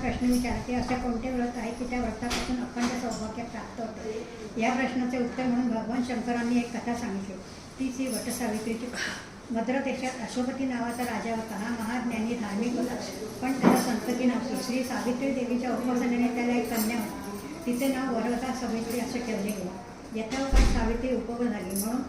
प्रश्न विचारला की असे कोणते व्रत आहे की त्या व्रतापासून अखंड सौभाग्य प्राप्त होते? या प्रश्नाचे उत्तर म्हणून भगवान शंकरांनी एक कथा सांगितली. तीच ही वटसावित्रीची कथा. मद्र देशात अशोपती नावाचा राजा होता. हा महाज्ञानी धार्मिक होता. पण त्याला संतती नव्हती. श्री सावित्री देवीच्या उपासनेने त्याला एक कन्या होती. तिचे नाव वरवता सावित्री असे ठेवले गेले. यथावकाश सावित्री उपभोग झाली. म्हणून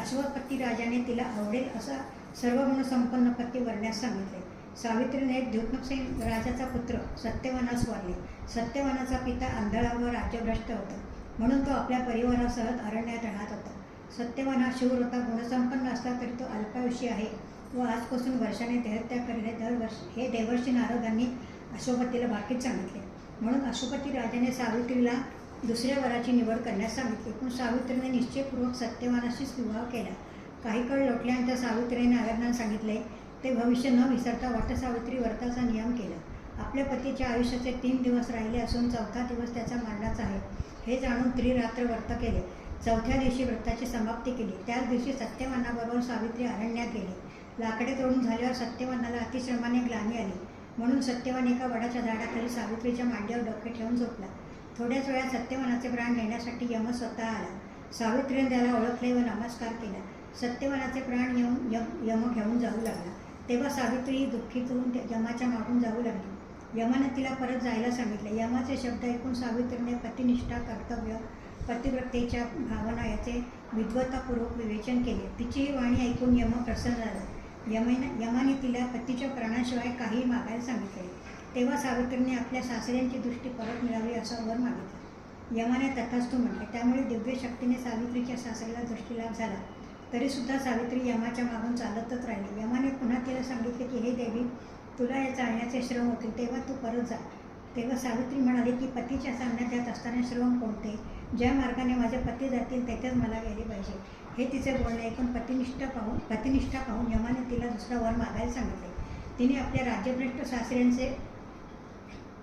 अश्वपती राजाने तिला आवडेल असा सर्व गुण संपन्न पती वरण्यास सांगितले. सावित्रीने द्युत्मसेन राजाचा पुत्र सत्यवानास वारले. सत्यवानाचा पिता आंधळा व राज्यभ्रष्ट होता. म्हणून तो आपल्या परिवारासह अरण्यात राहत होता. सत्यवाना हा शूर होता. गुणसंपन्न असला तरी तो अल्पायुषी आहे व आजपासून वर्षाने देहत्याग करणे दरवर्षी हे देवर्षी नारदांनी अशोपतीला बाकीच सांगितले. म्हणून अशोपती राजाने सावित्रीला दुसऱ्या वराची निवड करण्यास सांगितली. पण सावित्रीने निश्चयपूर्वक सत्यवानाशीच विवाह केला. काही काळ लोटल्यानंतर सावित्रीने नारदांना सांगितले ते भविष्य न विसरता वटसावित्री व्रताचा नियम केला. आपल्या पतीच्या आयुष्याचे तीन दिवस राहिले असून चौथा दिवस त्याचा मरणाचा आहे. हे जाणून त्रिरात्र व्रत केले. चौथ्या दिवशी व्रताची समाप्ती केली. त्याच दिवशी सत्यवानाबरोबर सावित्री अरण्यात गेली. लाकडे तोडून झाल्यावर सत्यवानाला अतिश्रमाने ग्लानी आली. म्हणून सत्यवान एका वडाच्या झाडाखाली सावित्रीच्या मांडीवर डोके ठेवून झोपला. थोड्याच वेळात सत्यवानाचे प्राण नेण्यासाठी यम स्वतः आला. सावित्रीने त्याला ओळखले व नमस्कार केला. सत्यवानाचे प्राण येऊन यम यम घेऊन जाऊ लागला. तेव्हा सावित्री दुःखीत होऊन यमाच्या मागून जाऊ लागली. यमाने तिला परत जायला सांगितले. यमाचे शब्द ऐकून सावित्रीने पतिनिष्ठा कर्तव्य पतिव्रतेच्या भावना याचे विद्वत्तापूर्वक विवेचन केले. तिचीही वाणी ऐकून यम प्रसन्न झाला. यमेने यमाने तिला पतीच्या प्राणाशिवाय काही मागायला सांगितले. तेव्हा सावित्रीने आपल्या सासऱ्यांची दृष्टी परत मिळावी असा वर मागितला. यमाने तथास्तू म्हटले. त्यामुळे दिव्य शक्तीने सावित्रीच्या सासऱ्याला दृष्टीलाभ झाला. तरीसुद्धा सावित्री यमाच्या मागून चालतच राहिली. यमाने पुन्हा तिला सांगितले की हे देवी तुला या चालण्याचे श्रम होतील तेव्हा तू परत जा. तेव्हा सावित्री म्हणाली की पतीच्या सामन्यात येत असताना श्रम कोणते? ज्या मार्गाने माझे पती जातील तेथेच मला गेले पाहिजे. हे तिचे बोलणे ऐकून पतिनिष्ठा पाहून पतिनिष्ठा पाहून यमाने तिला दुसरा वर मागायला सांगितले. तिने आपल्या राज्यभ्रष्ट सासऱ्यांचे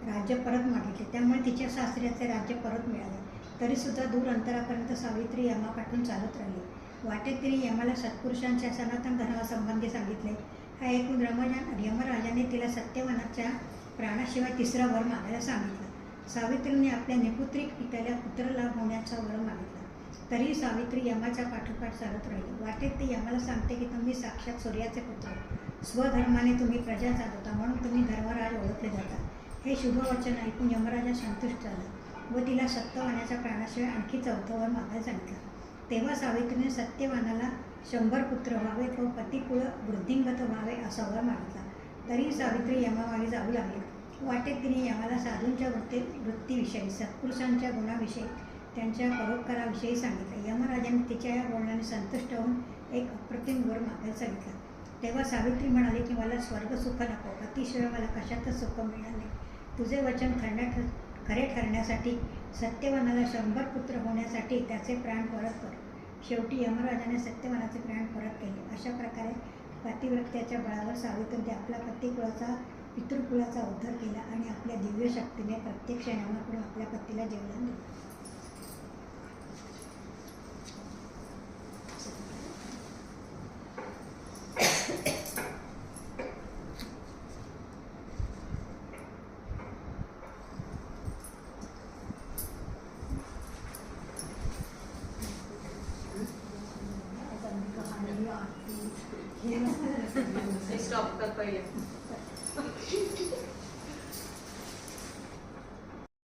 राज्य परत मागितले. त्यामुळे तिच्या सासऱ्याचे राज्य परत मिळाले. तरीसुद्धा दूर अंतरापर्यंत सावित्री यमापाठून चालत राहिली. वाटेत तिने यमाला सत्पुरुषांच्या सनातन धर्मासंबंधी सांगितले. हा ऐकून रमजान यमराजाने तिला सत्यवनाच्या प्राणाशिवाय तिसरा वर मागायला सांगितला. सावित्रीने आपल्या निपुत्रिक पित्याला पुत्रलाभ होण्याचा वर मागितला. तरी सावित्री यमाच्या पाठोपाठ चालत राहिली. वाटेत ती यमाला सांगते की तुम्ही साक्षात सूर्याचे पुत्र स्वधर्माने तुम्ही प्रजा चालवता म्हणून तुम्ही धर्मराज ओळखले जाता हे शुभवचन ऐकून यमराजा संतुष्ट झाला व तिला सत्यवानाच्या प्राणाशिवाय आणखी चौथावर मागायला सांगितलं. तेव्हा सावित्रीने सत्यवानाला शंभर पुत्र व्हावेत व पतिकुळ वृद्धिंगत व्हावे असा वर मागितला. तरी सावित्री यमामागे जाऊ लागली. वाटेत तिने यमाला साधूंच्या वृत्ती वृत्तीविषयी सत्पुरुषांच्या गुणाविषयी त्यांच्या परोपकाराविषयी सांगितले. यमराजाने तिच्या या बोलण्याने संतुष्ट होऊन एक अप्रतिम वर मागायला सांगितला. तेव्हा सावित्री म्हणाली की मला स्वर्ग सुख नको. अतिशय मला कशातच सुख मिळाले तुझे वचन खरण्या खरे ठरण्यासाठी सत्यवानाला शंभर पुत्र होण्यासाठी त्याचे प्राण परत कर. शेवटी यमराजाने सत्यवानाचे प्राण परत केले. अशा प्रकारे पतिव्रत्याच्या बळावर सावित्रीने आपला पतिकुळाचा पितृकुळाचा उद्धार केला आणि आपल्या दिव्य शक्तीने प्रत्यक्ष यमाकडून आपल्या पतीला जेवण दिलं. stop the fire.